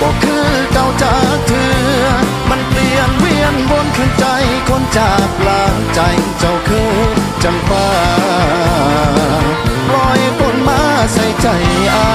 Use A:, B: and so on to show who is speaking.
A: บอกคือเก่าจากเธอ มันเปลี่ยนเวียนวนขึ้นใจคนจากลางใจเจ้าคือจำปาปล่อยปนมาใส่ใจอา